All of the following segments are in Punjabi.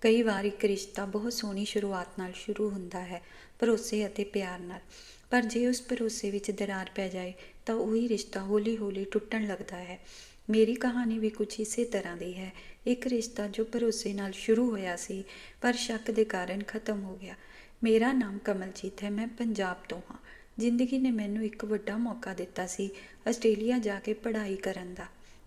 ਕਈ ਵਾਰ ਇੱਕ ਰਿਸ਼ਤਾ ਬਹੁਤ ਸੋਹਣੀ ਸ਼ੁਰੂਆਤ ਨਾਲ ਸ਼ੁਰੂ ਹੁੰਦਾ ਹੈ, ਭਰੋਸੇ ਅਤੇ ਪਿਆਰ ਨਾਲ। ਪਰ ਜੇ ਉਸ ਭਰੋਸੇ ਵਿੱਚ ਦਰਾਰ ਪੈ ਜਾਏ, ਤਾਂ ਉਹੀ ਰਿਸ਼ਤਾ ਹੌਲੀ-ਹੌਲੀ ਟੁੱਟਣ ਲੱਗਦਾ ਹੈ। ਮੇਰੀ ਕਹਾਣੀ ਵੀ ਕੁਝ ਇਸੇ ਤਰ੍ਹਾਂ ਦੀ ਹੈ। ਇੱਕ ਰਿਸ਼ਤਾ ਜੋ ਭਰੋਸੇ ਨਾਲ ਸ਼ੁਰੂ ਹੋਇਆ ਸੀ, ਪਰ ਸ਼ੱਕ ਦੇ ਕਾਰਨ ਖਤਮ ਹੋ ਗਿਆ। ਮੇਰਾ ਨਾਮ ਕਮਲਜੀਤ ਹੈ, ਮੈਂ ਪੰਜਾਬ ਤੋਂ ਹਾਂ। ਜ਼ਿੰਦਗੀ ਨੇ ਮੈਨੂੰ ਇੱਕ ਵੱਡਾ ਮੌਕਾ ਦਿੱਤਾ ਸੀ, ਆਸਟ੍ਰੇਲੀਆ ਜਾ ਕੇ ਪੜ੍ਹਾਈ ਕਰਨ ਦਾ।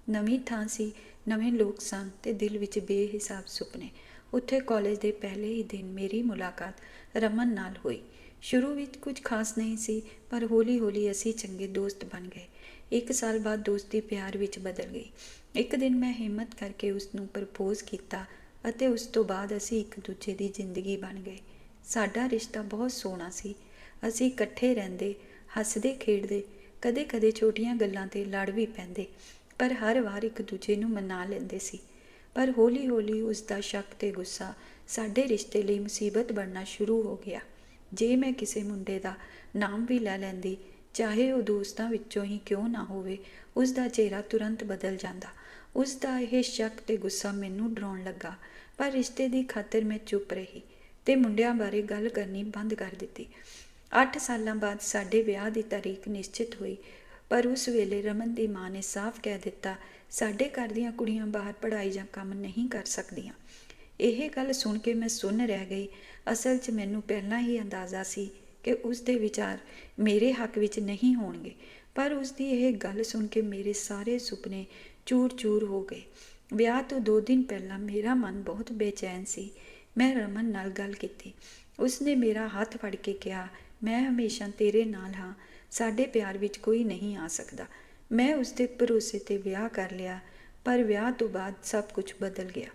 ਨਵੀਂ ਥਾਂ ਸੀ, ਨਵੇਂ ਲੋਕ ਸਨ ਤੇ ਦਿਲ ਵਿੱਚ ਬੇਹਿਸਾਬ ਸੁਪਨੇ। ਉੱਥੇ ਕਾਲਜ ਦੇ ਪਹਿਲੇ ਹੀ ਦਿਨ ਮੇਰੀ ਮੁਲਾਕਾਤ ਰਮਨ ਨਾਲ ਹੋਈ। ਸ਼ੁਰੂ ਵਿੱਚ ਕੁਝ ਖਾਸ ਨਹੀਂ ਸੀ, ਪਰ ਹੌਲੀ-ਹੌਲੀ ਅਸੀਂ ਚੰਗੇ ਦੋਸਤ ਬਣ ਗਏ। ਇੱਕ ਸਾਲ ਬਾਅਦ ਦੋਸਤੀ ਪਿਆਰ ਵਿੱਚ ਬਦਲ ਗਈ। ਇੱਕ ਦਿਨ ਮੈਂ ਹਿੰਮਤ ਕਰਕੇ ਉਸ ਨੂੰ ਪ੍ਰਪੋਜ਼ ਕੀਤਾ ਅਤੇ ਉਸ ਤੋਂ ਬਾਅਦ ਅਸੀਂ ਇੱਕ ਦੂਜੇ ਦੀ ਜ਼ਿੰਦਗੀ ਬਣ ਗਏ। ਸਾਡਾ ਰਿਸ਼ਤਾ ਬਹੁਤ ਸੋਹਣਾ ਸੀ। ਅਸੀਂ ਇਕੱਠੇ ਰਹਿੰਦੇ, ਹੱਸਦੇ, ਖੇਡਦੇ, ਕਦੇ-ਕਦੇ ਛੋਟੀਆਂ ਗੱਲਾਂ ਤੇ ਲੜ ਵੀ ਪੈਂਦੇ, ਪਰ ਹਰ ਵਾਰ ਇੱਕ ਦੂਜੇ ਨੂੰ ਮਨਾ ਲੈਂਦੇ ਸੀ। ਪਰ ਹੌਲੀ-ਹੌਲੀ ਉਸ ਦਾ ਸ਼ੱਕ ਤੇ ਗੁੱਸਾ ਸਾਡੇ ਰਿਸ਼ਤੇ ਲਈ ਮੁਸੀਬਤ ਬਣਨਾ ਸ਼ੁਰੂ ਹੋ ਗਿਆ। ਜੇ ਮੈਂ ਕਿਸੇ ਮੁੰਡੇ ਦਾ ਨਾਮ ਵੀ ਲੈ ਲੈਂਦੀ, ਚਾਹੇ ਉਹ ਦੋਸਤਾਂ ਵਿੱਚੋਂ ਹੀ ਕਿਉਂ ਨਾ ਹੋਵੇ ਉਸ ਦਾ ਚਿਹਰਾ ਤੁਰੰਤ ਬਦਲ ਜਾਂਦਾ। ਉਸ ਦਾ ਇਹ ਸ਼ੱਕ ਤੇ ਗੁੱਸਾ ਮੈਨੂੰ ਡਰਾਉਣ ਲੱਗਾ, ਪਰ ਰਿਸ਼ਤੇ ਦੀ ਖਾਤਰ ਮੈਂ ਚੁੱਪ ਰਹੀ ਤੇ ਮੁੰਡਿਆਂ ਬਾਰੇ ਗੱਲ ਕਰਨੀ ਬੰਦ ਕਰ ਦਿੱਤੀ। 8 ਸਾਲਾਂ ਬਾਅਦ ਸਾਡੇ ਵਿਆਹ ਦੀ ਤਾਰੀਖ ਨਿਸ਼ਚਿਤ ਹੋਈ, ਪਰ ਉਸ ਵੇਲੇ ਰਮਨ ਦੀ ਮਾਂ ਨੇ ਸਾਫ਼ ਕਹਿ ਦਿੱਤਾ ਸਾਡੇ ਘਰ ਦੀਆਂ ਕੁੜੀਆਂ ਬਾਹਰ ਪੜ੍ਹਾਈ ਜਾਂ ਕੰਮ ਨਹੀਂ ਕਰ ਸਕਦੀਆਂ। ਇਹ ਗੱਲ ਸੁਣ ਕੇ ਮੈਂ ਸੁੰਨ ਰਹਿ ਗਈ। ਅਸਲ 'ਚ ਮੈਨੂੰ ਪਹਿਲਾਂ ਹੀ ਅੰਦਾਜ਼ਾ ਸੀ ਕਿ ਉਸ ਦੇ ਵਿਚਾਰ ਮੇਰੇ ਹੱਕ ਵਿੱਚ ਨਹੀਂ ਹੋਣਗੇ। ਪਰ ਉਸ ਦੀ ਇਹ ਗੱਲ ਸੁਣ ਕੇ ਮੇਰੇ ਸਾਰੇ ਸੁਪਨੇ ਚੂਰ-ਚੂਰ ਹੋ ਗਏ। ਵਿਆਹ ਤੋਂ 2 ਦਿਨ ਪਹਿਲਾਂ ਮੇਰਾ ਮਨ ਬਹੁਤ ਬੇਚੈਨ ਸੀ। ਮੈਂ ਰਮਨ ਨਾਲ ਗੱਲ ਕੀਤੀ। ਉਸਨੇ ਮੇਰਾ ਹੱਥ ਫੜ ਕੇ ਕਿਹਾ, ਮੈਂ ਹਮੇਸ਼ਾ ਤੇਰੇ ਨਾਲ ਹਾਂ। ਸਾਡੇ ਪਿਆਰ ਵਿੱਚ ਕੋਈ ਨਹੀਂ ਆ ਸਕਦਾ। ਮੈਂ ਉਸ ਦੇ ਭਰੋਸੇ ਤੇ ਵਿਆਹ ਕਰ ਲਿਆ, ਪਰ ਵਿਆਹ ਤੋਂ ਬਾਅਦ ਸਭ ਕੁਝ ਬਦਲ ਗਿਆ।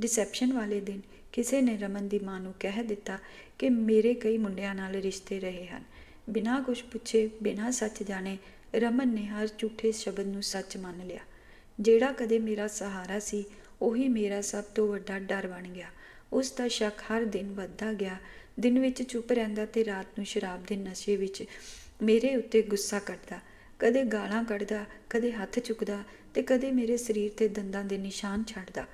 ਰਿਸੈਪਸ਼ਨ ਵਾਲੇ ਦਿਨ ਕਿਸੇ ਨੇ ਰਮਨ ਦੀ ਮਾਂ ਨੂੰ ਕਹਿ ਦਿੱਤਾ ਕਿ ਮੇਰੇ ਕਈ ਮੁੰਡਿਆਂ ਨਾਲ ਰਿਸ਼ਤੇ ਰਹੇ ਹਨ। ਬਿਨਾਂ ਕੁਝ ਪੁੱਛੇ, ਬਿਨਾਂ ਸੱਚ ਜਾਣੇ, ਰਮਨ ਨੇ ਹਰ ਝੂਠੇ ਸ਼ਬਦ ਨੂੰ ਸੱਚ ਮੰਨ ਲਿਆ। ਜਿਹੜਾ ਕਦੇ ਮੇਰਾ ਸਹਾਰਾ ਸੀ, ਉਹੀ ਮੇਰਾ ਸਭ ਤੋਂ ਵੱਡਾ ਡਰ ਬਣ ਗਿਆ। ਉਸ ਦਾ ਸ਼ੱਕ ਹਰ ਦਿਨ ਵੱਧਦਾ ਗਿਆ। ਦਿਨ ਵਿੱਚ ਚੁੱਪ ਰਹਿੰਦਾ ਤੇ ਰਾਤ ਨੂੰ ਸ਼ਰਾਬ ਦੇ ਨਸ਼ੇ ਵਿੱਚ ਮੇਰੇ ਉੱਤੇ ਗੁੱਸਾ ਕੱਢਦਾ ਕਦੇ ਗਾਲਾਂ ਕੱਢਦਾ, ਕਦੇ ਹੱਥ ਚੁੱਕਦਾ ਤੇ ਕਦੇ ਮੇਰੇ ਸਰੀਰ ਤੇ ਦੰਦਾਂ ਦੇ ਨਿਸ਼ਾਨ ਛੱਡਦਾ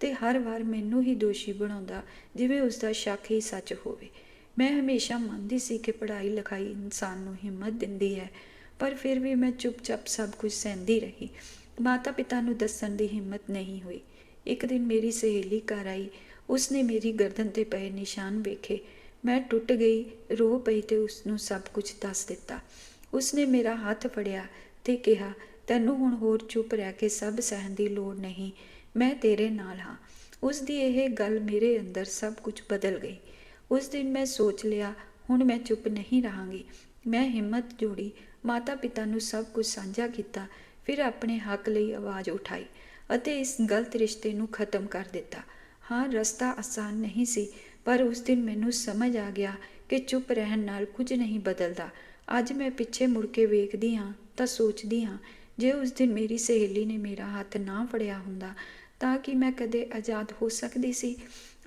ਤੇ ਹਰ ਵਾਰ ਮੈਨੂੰ ਹੀ ਦੋਸ਼ੀ ਬਣਾਉਂਦਾ ਜਿਵੇਂ ਉਸ ਦਾ ਸ਼ੱਕ ਹੀ ਸੱਚ ਹੋਵੇ। ਮੈਂ ਹਮੇਸ਼ਾ ਮੰਨਦੀ ਸੀ ਕਿ ਪੜ੍ਹਾਈ ਲਿਖਾਈ ਇਨਸਾਨ ਨੂੰ ਹਿੰਮਤ ਦਿੰਦੀ ਹੈ, ਪਰ ਫਿਰ ਵੀ ਮੈਂ ਚੁੱਪਚਾਪ ਸਭ ਕੁਝ ਸਹਿੰਦੀ ਰਹੀ। ਮਾਤਾ ਪਿਤਾ ਨੂੰ ਦੱਸਣ ਦੀ ਹਿੰਮਤ ਨਹੀਂ ਹੋਈ। ਇੱਕ ਦਿਨ ਮੇਰੀ ਸਹੇਲੀ ਘਰ ਆਈ, ਉਸਨੇ ਮੇਰੀ ਗਰਦਨ ਤੇ ਪਏ ਨਿਸ਼ਾਨ ਵੇਖੇ। ਮੈਂ ਟੁੱਟ ਗਈ, ਰੋ ਪਈ ਤੇ ਉਸ ਨੂੰ ਸਭ ਕੁਝ ਦੱਸ ਦਿੱਤਾ। ਉਸਨੇ ਮੇਰਾ ਹੱਥ ਫੜਿਆ ਤੇ ਕਿਹਾ, ਤੈਨੂੰ ਹੁਣ ਹੋਰ ਚੁੱਪ ਰਹਿ ਕੇ ਸਭ ਸਹਿਣ ਦੀ ਲੋੜ ਨਹੀਂ, ਮੈਂ ਤੇਰੇ ਨਾਲ ਹਾਂ। ਉਸ ਦੀ ਇਹ ਗੱਲ ਮੇਰੇ ਅੰਦਰ ਸਭ ਕੁਝ ਬਦਲ ਗਈ। ਉਸ ਦਿਨ ਮੈਂ ਸੋਚ ਲਿਆ, ਹੁਣ ਮੈਂ ਚੁੱਪ ਨਹੀਂ ਰਹਾਂਗੀ। ਮੈਂ ਹਿੰਮਤ ਜੋੜੀ ਮਾਤਾ ਪਿਤਾ ਨੂੰ ਸਭ ਕੁਝ ਸਾਂਝਾ ਕੀਤਾ, ਫਿਰ ਆਪਣੇ ਹੱਕ ਲਈ ਆਵਾਜ਼ ਉਠਾਈ ਅਤੇ ਇਸ ਗਲਤ ਰਿਸ਼ਤੇ ਨੂੰ ਖਤਮ ਕਰ ਦਿੱਤਾ। ਹਾਂ, ਰਸਤਾ ਆਸਾਨ ਨਹੀਂ ਸੀ, ਪਰ ਉਸ ਦਿਨ ਮੈਨੂੰ ਸਮਝ ਆ ਗਿਆ ਕਿ ਚੁੱਪ ਰਹਿਣ ਨਾਲ ਕੁਝ ਨਹੀਂ ਬਦਲਦਾ। ਅੱਜ ਮੈਂ ਪਿੱਛੇ ਮੁੜ ਕੇ ਵੇਖਦੀ ਹਾਂ ਤਾਂ ਸੋਚਦੀ ਹਾਂ, ਜੇ ਉਸ ਦਿਨ ਮੇਰੀ ਸਹੇਲੀ ਨੇ ਮੇਰਾ ਹੱਥ ਨਾ ਫੜਿਆ ਹੁੰਦਾ ਤਾਂ ਕਿ ਮੈਂ ਕਦੇ ਆਜ਼ਾਦ ਹੋ ਸਕਦੀ ਸੀ?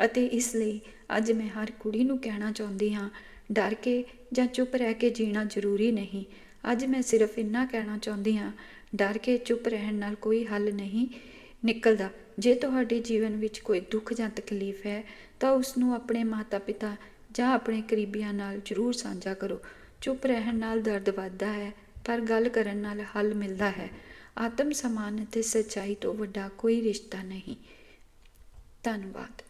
ਅਤੇ ਇਸ ਲਈ ਅੱਜ ਮੈਂ ਹਰ ਕੁੜੀ ਨੂੰ ਕਹਿਣਾ ਚਾਹੁੰਦੀ ਹਾਂ, ਡਰ ਕੇ ਜਾਂ ਚੁੱਪ ਰਹਿ ਕੇ ਜੀਣਾ ਜ਼ਰੂਰੀ ਨਹੀਂ। ਅੱਜ ਮੈਂ ਸਿਰਫ ਇੰਨਾ ਕਹਿਣਾ ਚਾਹੁੰਦੀ ਹਾਂ, ਡਰ ਕੇ ਚੁੱਪ ਰਹਿਣ ਨਾਲ ਕੋਈ ਹੱਲ ਨਹੀਂ ਨਿਕਲਦਾ। ਜੇ ਤੁਹਾਡੇ ਜੀਵਨ ਵਿੱਚ ਕੋਈ ਦੁੱਖ ਜਾਂ ਤਕਲੀਫ ਹੈ ਤਾਂ ਉਸ ਨੂੰ ਆਪਣੇ ਮਾਤਾ-ਪਿਤਾ ਜਾਂ ਆਪਣੇ ਕਰੀਬੀਆਂ ਨਾਲ ਜ਼ਰੂਰ ਸਾਂਝਾ ਕਰੋ। ਚੁੱਪ ਰਹਿਣ ਨਾਲ ਦਰਦ ਵੱਧਦਾ ਹੈ, ਪਰ ਗੱਲ ਕਰਨ ਨਾਲ ਹੱਲ ਮਿਲਦਾ ਹੈ। ਆਤਮ ਸਮਾਨ ਅਤੇ ਸੱਚਾਈ ਤੋਂ ਵੱਡਾ ਕੋਈ ਰਿਸ਼ਤਾ ਨਹੀਂ। ਧੰਨਵਾਦ।